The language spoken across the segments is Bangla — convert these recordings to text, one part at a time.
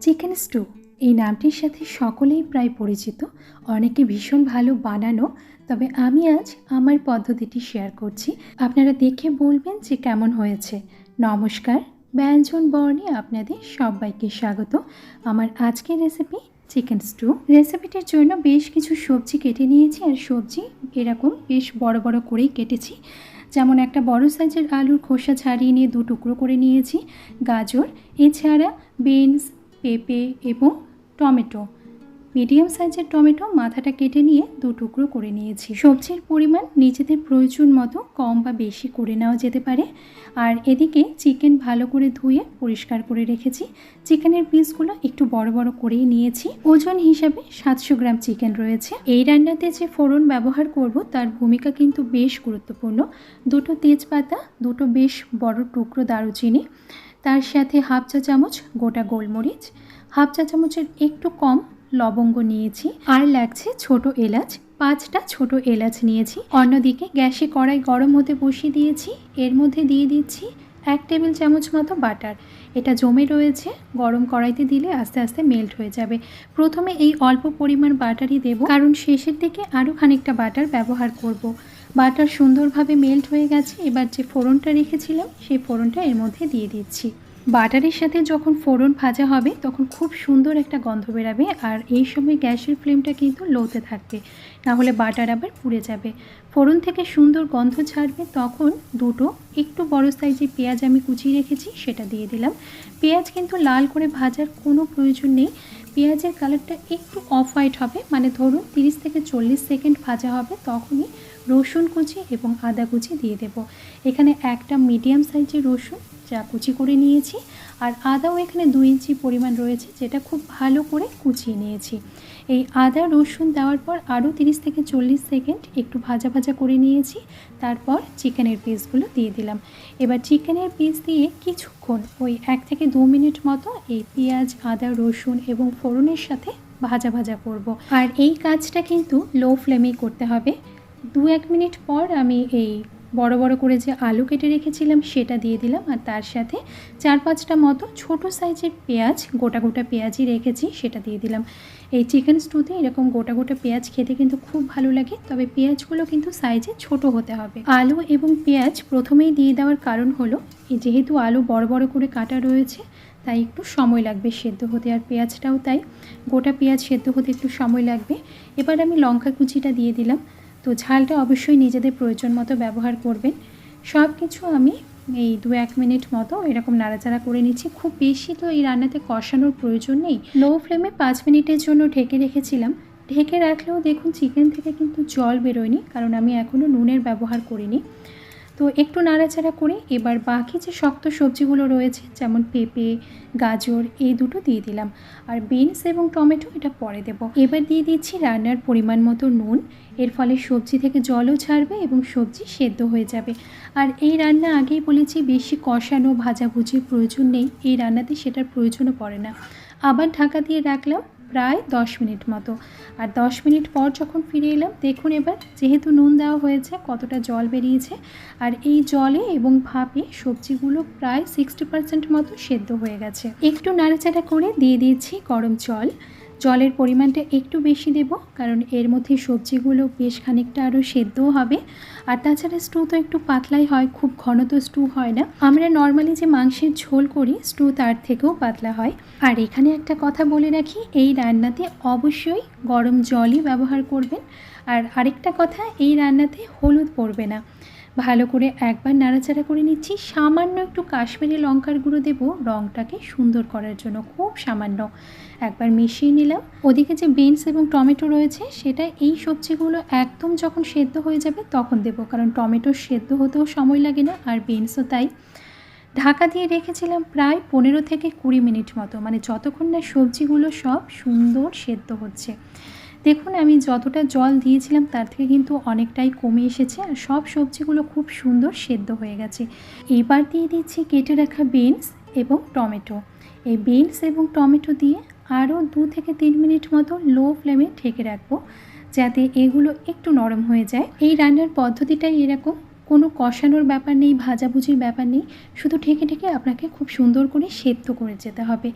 Chicken stew. এই নামটির সাথে সকলেই প্রায় পরিচিত। অনেকে ভীষণ ভালো বানানো। তবে আমি আজ আমার পদ্ধতিটি শেয়ার করছি। আপনারা দেখে বলবেন যে কেমন হয়েছে। নমস্কার, ব্যঞ্জন বর্ণে আপনাদের সবাইকে স্বাগত। আমার আজকের রেসিপি চিকেন স্টু। রেসিপিটির জন্য বেশ কিছু সবজি কেটে নিয়েছি আর সবজি এরকম বেশ বড় বড় করেই কেটেছি। যেমন একটা বড় সাইজের আলুর খোসা ছাড়িয়ে নিয়ে দু টুকরো করে নিয়েছি। গাজর, এছাড়া বিনস পেঁপে এবং টমেটো। মিডিয়াম সাইজের টমেটো মাথাটা কেটে নিয়ে দু টুকরো করে নিয়েছি। সবজির পরিমাণ নিজেদের প্রয়োজন মতো কম বা বেশি করে নেওয়া যেতে পারে। আর এদিকে চিকেন ভালো করে ধুয়ে পরিষ্কার করে রেখেছি। চিকেনের পিসগুলো একটু বড় বড় করেই নিয়েছি। ওজন হিসাবে সাতশো গ্রাম চিকেন রয়েছে। এই রান্নাতে যে ফোড়ন ব্যবহার করব তার ভূমিকা কিন্তু বেশ গুরুত্বপূর্ণ। দুটো তেজপাতা, দুটো বেশ বড় টুকরো দারুচিনি তার সাথে হাফ চা চামচ গোটা গোলমরিচ, হাফ চা চামচের একটু কম লবঙ্গ নিয়েছি আর লাগছে ছোট এলাচ, পাঁচটা ছোট এলাচ নিয়েছি। অন্যদিকে গ্যাসে কড়াই গরম হতে বসিয়ে দিয়েছি। এর মধ্যে দিয়ে দিচ্ছি এক টেবিল চামচ মতো বাটার। এটা জমে রয়েছে, গরম কড়াইতে দিলে আস্তে আস্তে মেল্ট হয়ে যাবে। প্রথমে এই অল্প পরিমাণ বাটারই দেব, কারণ শেষের দিকে আরও খানিকটা বাটার ব্যবহার করব। বাটার সুন্দরভাবে মেল্ট হয়ে গেছে। এবার যে ফোড়নটা রেখেছিলাম, সেই ফোড়নটা এর মধ্যে দিয়ে দিচ্ছি। বাটারের সাথে যখন ফোড়ন ভাজা হবে, তখন খুব সুন্দর একটা গন্ধ বেরাবে আর এই সময় গ্যাসের ফ্লেমটা কিন্তু লোতে থাকবে। না হলে বাটার আবার পুড়ে যাবে। ফোড়ন থেকে সুন্দর গন্ধ ছাড়বে, তখন দুটো একটু বড় সাইজের পেঁয়াজ আমি কুচিয়ে রেখেছি, সেটা দিয়ে দিলাম। পেঁয়াজ কিন্তু লাল করে ভাজার কোনো প্রয়োজন নেই। পেঁয়াজের কালারটা একটু অফ হোয়াইট হবে মানে ধরুন তিরিশ থেকে চল্লিশ সেকেন্ড ভাজা হবে, তখনই রসুন কুচি এবং আদা কুচি দিয়ে দেব। এখানে একটা মিডিয়াম সাইজের রসুন যা কুচি করে নিয়েছি আর আদাও এখানে দুই ইঞ্চি পরিমাণ রয়েছে, যেটা খুব ভালো করে কুচিয়ে নিয়েছি। এই আদা, রসুন দেওয়ার পর আরও তিরিশ থেকে চল্লিশ সেকেন্ড একটু ভাজা ভাজা করে নিয়েছি, তারপর চিকেনের পিসগুলো দিয়ে দিলাম। এবার চিকেনের পিস দিয়ে কিছুক্ষণ ওই এক থেকে দু মিনিট মতো এই পেঁয়াজ, আদা, রসুন এবং ফোড়নের সাথে ভাজা ভাজা করব। আর এই কাজটা কিন্তু লো ফ্লেমেই করতে হবে। দু এক মিনিট পর আমি এই বড় বড় করে যে আলু কেটে রেখেছিলাম সেটা দিয়ে দিলাম আর তার সাথে চার পাঁচটা মতো ছোট সাইজের পেঁয়াজ, গোটা গোটা পেঁয়াজই রেখেছি, সেটা দিয়ে দিলাম। এই চিকেন স্টুতে এরকম গোটা গোটা পেঁয়াজ খেতে কিন্তু খুব ভালো লাগে, তবে পেঁয়াজগুলো কিন্তু সাইজে ছোট হতে হবে। আলু এবং পেঁয়াজ প্রথমেই দিয়ে দেওয়ার কারণ হলো যেহেতু আলু বড় বড় করে কাটা রয়েছে, তাই একটু সময় লাগবে সেদ্ধ হতে, আর পেঁয়াজটাও তাই। গোটা পেঁয়াজ সেদ্ধ হতে একটু সময় লাগবে। এবার আমি লঙ্কা কুচিটা দিয়ে দিলাম। তো ঝালটা অবশ্যই নিজেদের প্রয়োজন মতো ব্যবহার করবেন। সব কিছু আমি এই দু এক মিনিট মতো এরকম নাড়াচাড়া করে নিচ্ছি। খুব বেশি তো এই রান্নাতে কষানোর প্রয়োজন নেই। লো ফ্লেমে পাঁচ মিনিটের জন্য ঢেকে রেখেছিলাম। ঢেকে রাখলেও দেখুন চিকেন থেকে কিন্তু জল বেরোয়নি, কারণ আমি এখনও নুনের ব্যবহার করিনি। তো একটু নাড়াচাড়া করে এবার বাকি যে শক্ত সবজিগুলো রয়েছে, যেমন পেঁপে, গাজর, এই দুটো দিয়ে দিলাম। আর বিনস এবং টমেটো এটা পরে দেব। এবার দিয়ে দিচ্ছি রান্নার পরিমাণ মতো নুন। এর ফলে সবজি থেকে জলও ছাড়বে এবং সবজি সেদ্ধ হয়ে যাবে। আর এই রান্না আগেই বলেছি, বেশি কষানো, ভাজাভুজির প্রয়োজন নেই। এই রান্নাতে সেটার প্রয়োজনও পড়ে না। আবার ঢাকা দিয়ে রাখলাম প্রায় দশ মিনিট মতো। আর দশ মিনিট পর যখন ফিরে এলাম, দেখুন এবার যেহেতু নুন দেওয়া হয়েছে, কতটা জল বেরিয়েছে। আর এই জলে এবং ভাপে সবজিগুলো প্রায় সিক্সটি পার্সেন্ট মতো সেদ্ধ হয়ে গেছে। একটু নাড়াচাড়া করে দিয়ে দিয়েছি গরম জল। জলের পরিমাণটা একটু বেশি দেব, কারণ এর মধ্যে সবজিগুলো বেশ খানিকটা আরও সেদ্ধও হবে। আর তাছাড়া স্টু তো একটু পাতলাই হয়, খুব ঘন তো স্টু হয় না। আমরা নর্মালি যে মাংসের ঝোল করি, স্টু তার থেকেও পাতলা হয়। আর এখানে একটা কথা বলে রাখি, এই রান্নাতে অবশ্যই গরম জলই ব্যবহার করবেন। আর আরেকটা কথা, এই রান্নাতে হলুদ পড়বে না। ভালো করে একবার নাড়াচাড়া করে নিচ্ছি। সামান্য একটু কাশ্মীরি লঙ্কার গুঁড়ো দেবো। রঙটাকে সুন্দর করার জন্য খুব সামান্য একবার মিশিয়ে নিলাম। ওদিকে যে বিনস এবং টমেটো রয়েছে, সেটা এই সবজিগুলো একদম যখন সেদ্ধ হয়ে যাবে তখন দেবো। কারণ টমেটো সেদ্ধ হতেও সময় লাগে না, আর বিনসও তাই। ঢাকা দিয়ে রেখেছিলাম প্রায় পনেরো থেকে কুড়ি মিনিট মতো। মানে যতক্ষণ না সবজিগুলো সব সুন্দর সেদ্ধ হচ্ছে। দেখুন, আমি যতটা জল দিয়েছিলাম তার থেকে কিন্তু অনেকটাই কমে এসেছে আর সব সবজিগুলো খুব সুন্দর সেদ্ধ হয়ে গেছে। এবার দিয়ে দিচ্ছি কেটে রাখা বিনস এবং টমেটো। এই বিনস এবং টমেটো দিয়ে আরও দু থেকে তিন মিনিট মতো লো ফ্লেমে ঠেকে রাখব যাতে এগুলো একটু নরম হয়ে যায়। এই রান্নার পদ্ধতিটাই এরকম। কোনো কষানোর ব্যাপার নেই, ভাজাভুজির ব্যাপার নেই। শুধু ঠেকে ঠেকে আপনাকে খুব সুন্দর করে সেদ্ধ করে যেতে হবে।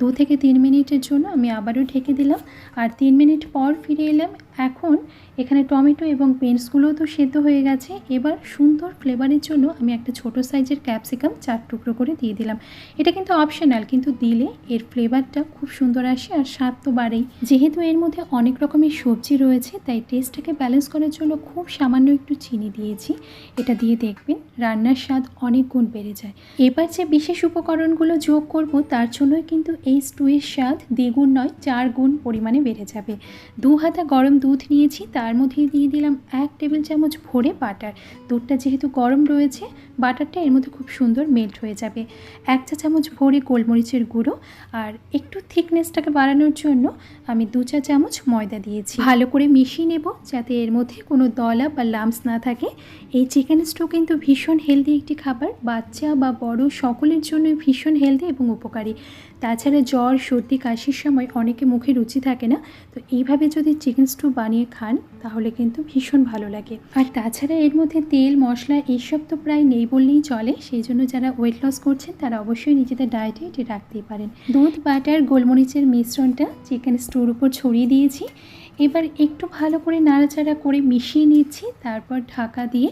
দু থেকে তিন মিনিটের জন্য আমি আবারও ঢেকে দিলাম। আর তিন মিনিট পর ফিরে এলাম এখন এখানে টমেটো এবং পেন্টসগুলোও তো সেদ্ধ হয়ে গেছে। এবার সুন্দর ফ্লেভারের জন্য আমি একটা ছোট সাইজের ক্যাপসিকাম চার টুকরো করে দিয়ে দিলাম। এটা কিন্তু অপশনাল কিন্তু দিলে এর ফ্লেভারটা খুব সুন্দর আসে আর স্বাদ তো বাড়েই। যেহেতু এর মধ্যে অনেক রকমের সবজি রয়েছে, তাই টেস্টটাকে ব্যালেন্স করার জন্য খুব সামান্য একটু চিনি দিয়েছি। এটা দিয়ে দেখবেন রান্নার স্বাদ অনেক গুণ বেড়ে যায়। এবার যে বিশেষ উপকরণগুলো যোগ করব, তার জন্যই কিন্তু এই স্টুয়ের স্বাদ দ্বিগুণ নয়, চার গুণ পরিমাণে বেড়ে যাবে। দু হাতা গরম দুধ নিয়েছি, তার মধ্যে দিয়ে দিলাম এক টেবিল চামচ ভরে বাটার। দুধটা যেহেতু গরম রয়েছে, বাটারটা এর মধ্যে খুব সুন্দর মেল্ট হয়ে যাবে। এক চা চামচ ভরে গোলমরিচের গুঁড়ো আর একটু থিকনেসটাকে বাড়ানোর জন্য আমি দু চা চামচ ময়দা দিয়েছি। ভালো করে মিশিয়ে নেব যাতে এর মধ্যে কোনো দলা বা লামস না থাকে। এই চিকেন স্টু কিন্তু ভীষণ হেলদি একটি খাবার। বাচ্চা বা বড় সকলের জন্য ভীষণ হেলদি এবং উপকারী। তাছাড়া জ্বর, সর্দি, কাশির সময় অনেকে মুখে রুচি থাকে না। তো এইভাবে যদি চিকেন স্টু বানিয়ে খান, তাহলে কিন্তু ভীষণ ভালো লাগে। আর তাছাড়া এর মধ্যে তেল, মশলা এইসব তো প্রায় নেই বললেই চলে। সেই জন্য যারা ওয়েট লস করছেন, তারা অবশ্যই নিজেদের ডায়েটে এটি রাখতেই পারেন। দুধ, বাটার, গোলমরিচের মিশ্রণটা চিকেন স্টুর উপর ছড়িয়ে দিয়েছি। এবার একটু ভালো করে নাড়াচাড়া করে মিশিয়ে নিচ্ছি, তারপর ঢাকা দিয়ে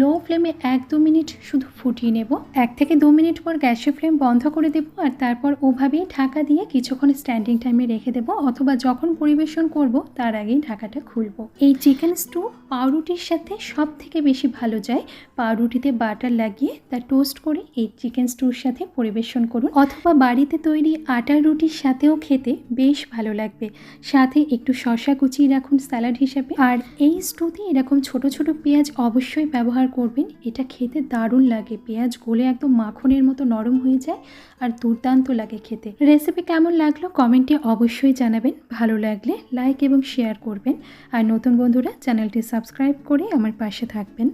লো ফ্লেমে এক দু মিনিট শুধু ফুটিয়ে নেব। এক থেকে দু মিনিট পর গ্যাসের ফ্লেম বন্ধ করে দেব আর তারপর ওভাবেই ঢাকা দিয়ে কিছুক্ষণ স্ট্যান্ডিং টাইমে রেখে দেব অথবা যখন পরিবেশন করব, তার আগেই ঢাকাটা খুলব। এই চিকেন স্টু পাউরুটির সাথে সব থেকে বেশি ভালো যায়। পাউরুটিতে বাটার লাগিয়ে তা টোস্ট করে এই চিকেন স্টুর সাথে পরিবেশন করুন। অথবা বাড়িতে তৈরি আটার রুটির সাথেও খেতে বেশ ভালো লাগবে। সাথে একটু শশা কুচিয়ে রাখুন স্যালাড হিসাবে। আর এই স্টুতে এরকম ছোট ছোট পেঁয়াজ অবশ্যই ব্যবহার করবেন। এটা খেতে দারুণ লাগে। পেঁয়াজ গলে একদম মাখনের মতো নরম হয়ে যায় আর দুর্দান্ত লাগে খেতে। রেসিপি কেমন লাগল কমেন্টে অবশ্যই জানাবেন। ভালো লাগলে লাইক এবং শেয়ার করবেন। আর নতুন বন্ধুরা চ্যানেলটি সাবস্ক্রাইব করে আমার পাশে থাকবেন।